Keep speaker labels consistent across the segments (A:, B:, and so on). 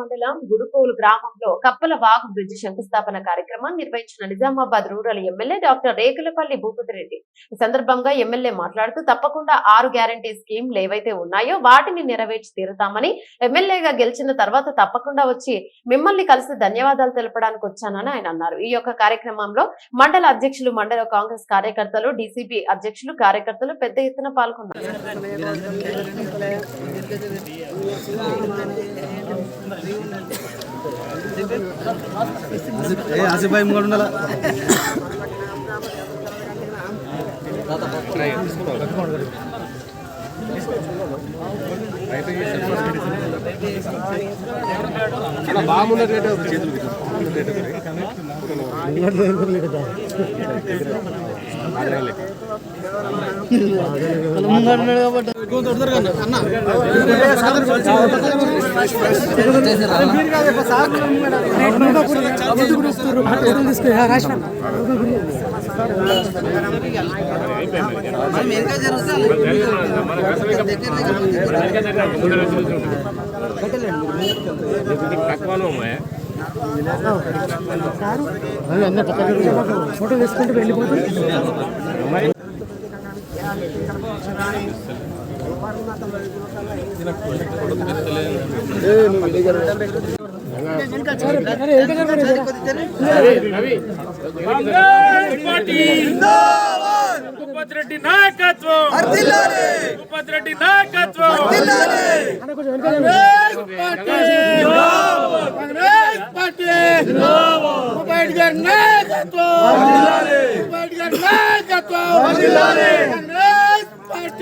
A: మండలం గుడుకోలు గ్రామంలో కప్పల వాగు బ్రిడ్జ్ శంకుస్థాపన కార్యక్రమం నిర్వహించిన Nizamabad rural MLA doctor Rekulapalli Bhupathi Reddy ఈ సందర్భంగా ఎమ్మెల్యే మాట్లాడుతూ తప్పకుండా ఆరు గ్యారంటీ స్కీమ్లు ఏవైతే ఉన్నాయో వాటిని నెరవేర్చి తీరుతామని ఎమ్మెల్యేగా గెలిచిన తర్వాత తప్పకుండా వచ్చి మిమ్మల్ని కలిసి ధన్యవాదాలు తెలపడానికి వచ్చానని ఆయన అన్నారు. ఈ యొక్క కార్యక్రమంలో మండల అధ్యక్షులు మండల కాంగ్రెస్ కార్యకర్తలు డీసీపీ అధ్యక్షులు కార్యకర్తలు పెద్ద ఎత్తున పాల్గొన్నారు.
B: ఆసిఫ్ ఆసిఫాయి ముంగడు ఉండాలా? బాగున్నట్టు చేతులు
C: ఫోటో తీసుకుంటూ వెళ్ళిపోతుంది
D: ఉపద్రెడ్డి నాయకత్వం ఉపద్రెడ్డి నాయకత్వం రెడ్డి నాయకత్వం ఉపేట్ గారి నాయకత్వం నాయకత్వం గారి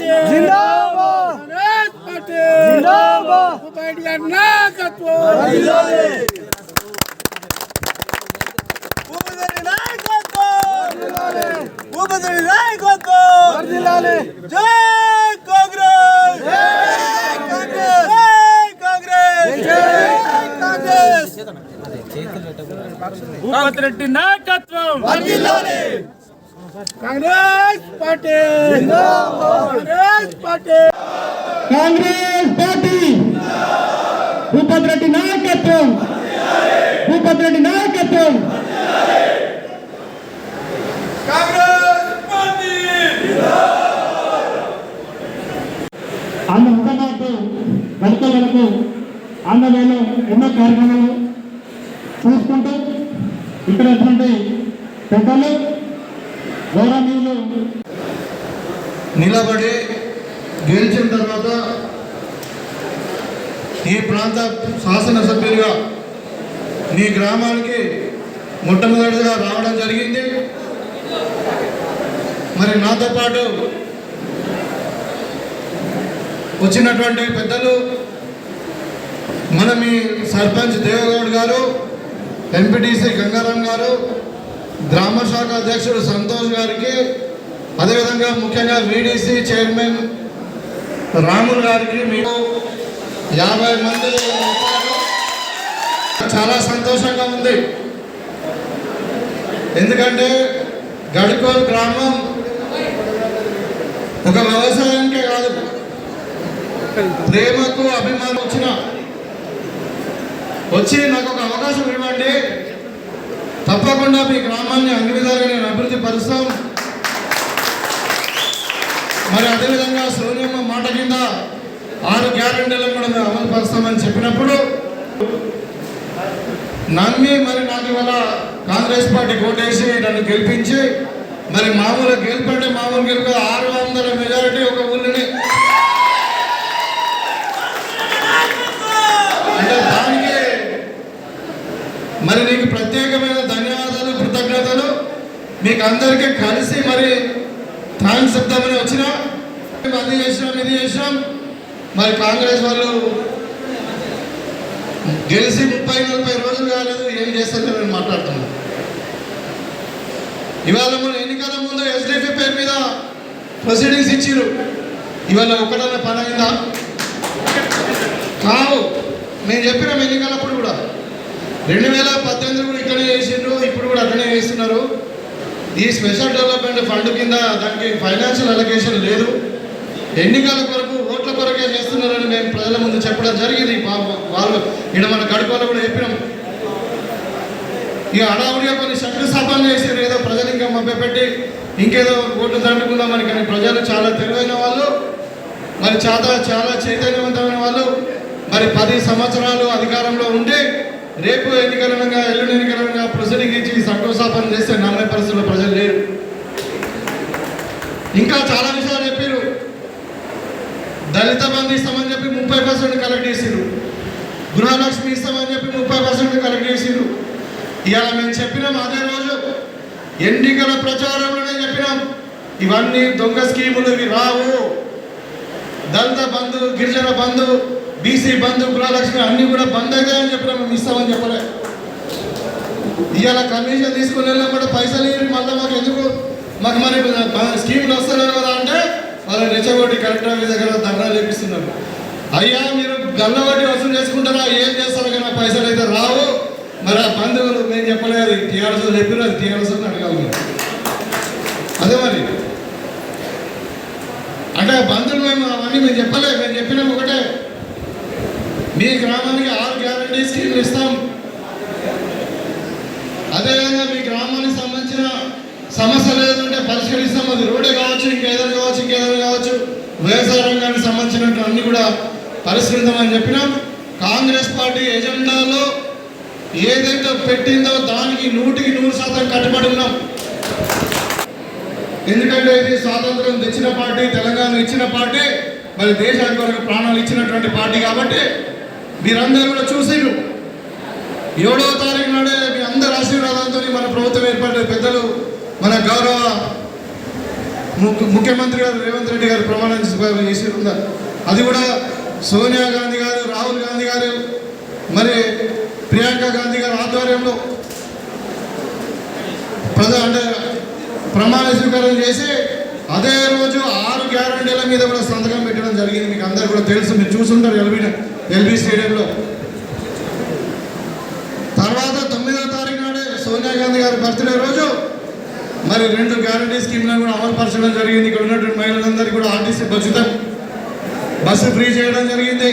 D: నాయకత్వం కాంగ్రెస్ పార్టీ పార్టీ ఉపేట్ గారి నాయకత్వం.
B: భూపతి నాయకత్వం. జై కాంగ్రెస్. జై కాంగ్రెస్. జై కాంగ్రెస్. జై కాంగ్రెస్.
D: ఉపద్రెడ్డి నాయకత్వం. Congress party! Congress party!
E: Congress party! Bhupathi Reddy నాయకత్వం! భూపతి రెడ్డి నాయకత్వం! వెనుక ఆంధ్రలో ఎన్నో కార్యక్రమాలు చూసుకుంటూ ఇక్కడ పెద్దలు గౌరవనీయులు
F: నిలబడి గెలిచిన తర్వాత ఈ ప్రాంత శాసనసభ్యులుగా మీ గ్రామానికి మొట్టమొదటిగా రావడం జరిగింది. మరి నాతో పాటు వచ్చినటువంటి పెద్దలు మన మీ సర్పంచ్ దేవగౌడ్ గారు ఎంపీటీసీ గంగారాం గారు గ్రామ శాఖ అధ్యక్షుడు సంతోష్ గారికి అదేవిధంగా ముఖ్యంగా వీడీసీ చైర్మన్ రాములు గారికి మీకు యాభై మంది చాలా సంతోషంగా ఉంది. ఎందుకంటే గడికోల్ గ్రామం ఒక వ్యవసాయానికే కాదు ప్రేమకు అభిమానం వచ్చిన వచ్చి నాకు ఒక అవకాశం ఇవ్వండి. తప్పకుండా మీ గ్రామాన్ని అన్ని విధాలుగా నేను అభివృద్ధి పరుస్తాం. మరి అదేవిధంగా సోనియమ్మ మాట కింద ఆరు గ్యారెంటీలను కూడా మేము అమలు పరుస్తామని చెప్పినప్పుడు నమ్మి మరి నాకు ఇవాళ కాంగ్రెస్ పార్టీ కోటేసి నన్ను గెలిపించి మరి మామూలు గెలుపంటే మామూలు గెలుపు ఆరు వందల మెజారిటీ ఒక ఊళ్ళని అంటే దానికి మరి నీకు ప్రత్యేకమైన ధన్యవాదాలు కృతజ్ఞతలు మీకు అందరికీ కలిసి మరి థ్యాంక్స్ చెప్తామని వచ్చిన. అది చేసినాం ఇది చేసినాం. మరి కాంగ్రెస్ వాళ్ళు గెలిచి ముప్పై నలభై రోజులు కాలేదు ఏం చేస్తారో నేను మాట్లాడుతున్నాను ఇవాళ మన ఎన్నికల ముందు ఎస్డిపి పేరు మీద ప్రొసీడింగ్స్ ఇచ్చిరు ఇవాళ ఒకటన్నా పని అయిందా? కావు. నేను చెప్పిన ఎన్నికలప్పుడు కూడా. రెండు వేల పద్దెనిమిది కూడా ఇక్కడే చేసిండ్రు ఇప్పుడు కూడా అక్కడే చేస్తున్నారు ఈ స్పెషల్ డెవలప్మెంట్ ఫండ్ కింద దానికి ఫైనాన్షియల్ అలొకేషన్ లేదు. ఎన్నికల కొరకు ఓట్ల కొరకే చేస్తున్నారని మేము ప్రజల ముందు చెప్పడం జరిగింది. వాళ్ళు ఇక్కడ మన గడుపులో కూడా చెప్పినాం. ఇక అడావుడిగా కొన్ని శంకుస్థాపన చేసారు ఏదో ప్రజలు ఇంకా మభ్యపెట్టి ఇంకేదో ఓట్లు దండుకుందామని కానీ ప్రజలు చాలా తెలివైన వాళ్ళు మరి చాలా చాలా చైతన్యవంతమైన వాళ్ళు. మరి పది సంవత్సరాలు అధికారంలో ఉండి రేపు ఎన్నికలనగా ఎల్లుండి ఎన్నికలనగా ప్రొసీడింగ్ ఇచ్చి శంకుస్థాపన చేస్తే నమ్మే పరిస్థితుల్లో ప్రజలు లేరు. ఇంకా చాలా విషయాలు చెప్పారు దళిత బంధు ఇస్తామని చెప్పి ముప్పై పర్సెంట్ కలెక్ట్ చేసిరు గృహలక్ష్మి ఇస్తామని చెప్పి ముప్పై పర్సెంట్ కలెక్ట్ చేసిరు ఇవాళ మేము చెప్పినాం అదే రోజు. ఎన్నికల ప్రచారంలోనే చెప్పినాం. ఇవన్నీ దొంగ స్కీములు ఇవి రావు. దళిత బంధు గిరిజన బంధు బీసీ బంధు గృహలక్ష్మి అన్ని కూడా బంద్ అని చెప్పిన మేము ఇస్తామని చెప్పలే. ఇవాళ కమిషన్ తీసుకుని వెళ్ళాం కూడా పైసలు మళ్ళీ మాకు ఎందుకు? మాకు మరి స్కీములు వస్తలేవు కదా అంటే వాళ్ళు రెచ్చగొట్టి కలెక్టర్ ఆఫీస్ దగ్గర ధర్నా చేపిస్తున్నారు అయ్యా మీరు గల్ల వసూలు చేసుకుంటారా ఏం చేస్తారో కానీ పైసలు అయితే రావు. మరి ఆ బంధువులు మేము చెప్పలేదు టీఆర్ఎస్ చెప్పిన అది టీఆర్ఎస్ అడగాలి. అదే మరి. అంటే బంధువులు మేము అవన్నీ మేము చెప్పలేదు మేము చెప్పినాము. ఈ గ్రామానికి ఆరు గ్యారంటీ స్కీమ్లు ఇస్తాం. అదేవిధంగా మీ గ్రామానికి సంబంధించిన సమస్యలు ఏదంటే పరిష్కరిస్తాం. అది రోడ్డే కావచ్చు ఇంకేదైనా కావచ్చు ఇంకేదైనా కావచ్చు. వ్యవసాయ రంగానికి సంబంధించినట్టు అన్ని కూడా పరిష్కరిద్దామని చెప్పినాం కాంగ్రెస్ పార్టీ ఎజెండాలో ఏదైతే పెట్టిందో దానికి నూటికి నూరు శాతం కట్టుబడి ఉన్నాం. ఎందుకంటే ఇది స్వాతంత్రం తెచ్చిన పార్టీ తెలంగాణ ఇచ్చిన పార్టీ మరి దేశానికి వరకు ప్రాణాలు ఇచ్చినటువంటి పార్టీ కాబట్టి మీరందరూ కూడా చూసారు ఏడవ తారీఖు నాడే మీ అందరి ఆశీర్వాదంతో మన ప్రభుత్వం ఏర్పడిన పెద్దలు మన గౌరవ ము- ముఖ్యమంత్రి గారు రేవంత్ రెడ్డి గారు ప్రమాణం చేసి- అది కూడా సోనియా గాంధీ గారు రాహుల్ గాంధీ గారు మరి ప్రియాంక గాంధీ గారి ఆధ్వర్యంలో ప్రజా అంటే ప్రమాణ స్వీకారం చేసి అదే రోజు ఆరు గ్యారంటీల మీద కూడా సంతకం పెట్టడం జరిగింది. మీకు అందరు కూడా తెలుసు మీరు చూసుంటారు ఎల్బీ ఎల్బీ స్టేడియంలో. తర్వాత తొమ్మిదో తారీఖు నాడే సోనియా గాంధీ గారి బర్త్డే రోజు. మరి రెండు గ్యారంటీ స్కీమ్లను కూడా అమలుపరచడం జరిగింది. ఇక్కడ ఉన్నటువంటి మహిళలందరికీ కూడా ఆర్టీసీ బస్సు బస్సు ఫ్రీ చేయడం జరిగింది.